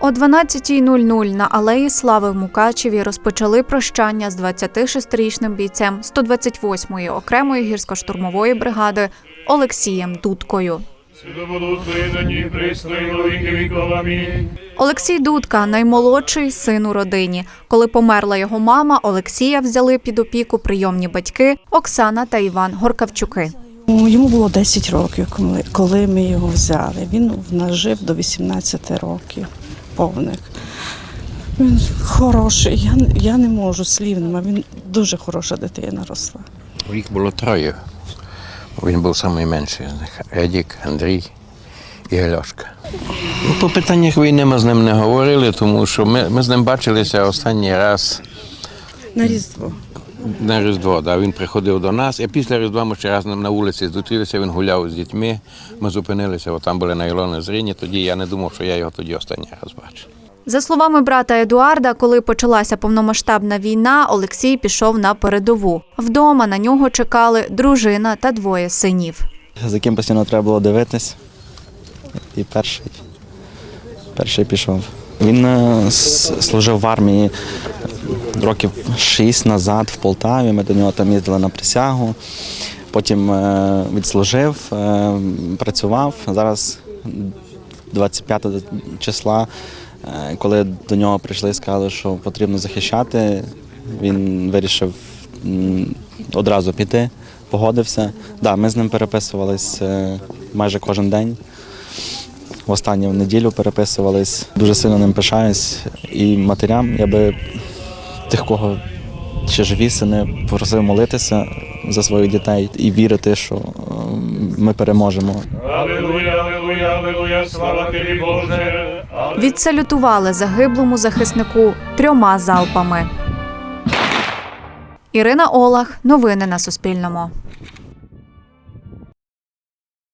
О 12.00 на Алеї Слави в Мукачеві розпочали прощання з 26-річним бійцем 128-ї окремої гірсько-штурмової бригади Олексієм Дудкою. Олексій Дудка наймолодший син у родині. Коли померла його мама, Олексія взяли під опіку прийомні батьки Оксана та Іван Горкавчуки. Йому було 10 років, коли ми його взяли. Він в нас жив до 18 років повних. Він хороший, я, я не можу слів, нема. Він дуже хороша дитина росла. Їх було троє. Він був найменший з них. Едік, Андрій і Гальошка. Ну, по питаннях війни ми з ним не говорили, тому що ми, ми з ним бачилися останній раз На Різдво. На Різдво. Да. Він приходив до нас, і після Різдва ми ще раз на вулиці зустрілися, він гуляв з дітьми. Ми зупинилися, от там були на Ілони зрінні. Тоді я не думав, що я його тоді останній раз бачу. За словами брата Едуарда, коли почалася повномасштабна війна, Олексій пішов на передову. Вдома на нього чекали дружина та двоє синів. за ким постійно треба було дивитись. І перший, перший пішов. Він е, служив в армії років шість назад в Полтаві. Ми до нього там їздили на присягу. Потім е, відслужив, е, працював. Зараз 25 числа, е, коли до нього прийшли і сказали, що потрібно захищати, він вирішив одразу піти, погодився. Да, ми з ним переписувались майже кожен день. В останню неділю переписувались. Дуже сильно ним пишаюсь. І матерям я би тих, кого ще живі сини, просив молитися за своїх дітей і вірити, що е, ми переможемо. Алілуя, алілуя, алілуя, слава тобі, Боже. Відсалютували загиблому захиснику трьома залпами. Ірина Олах. Новини на Суспільному.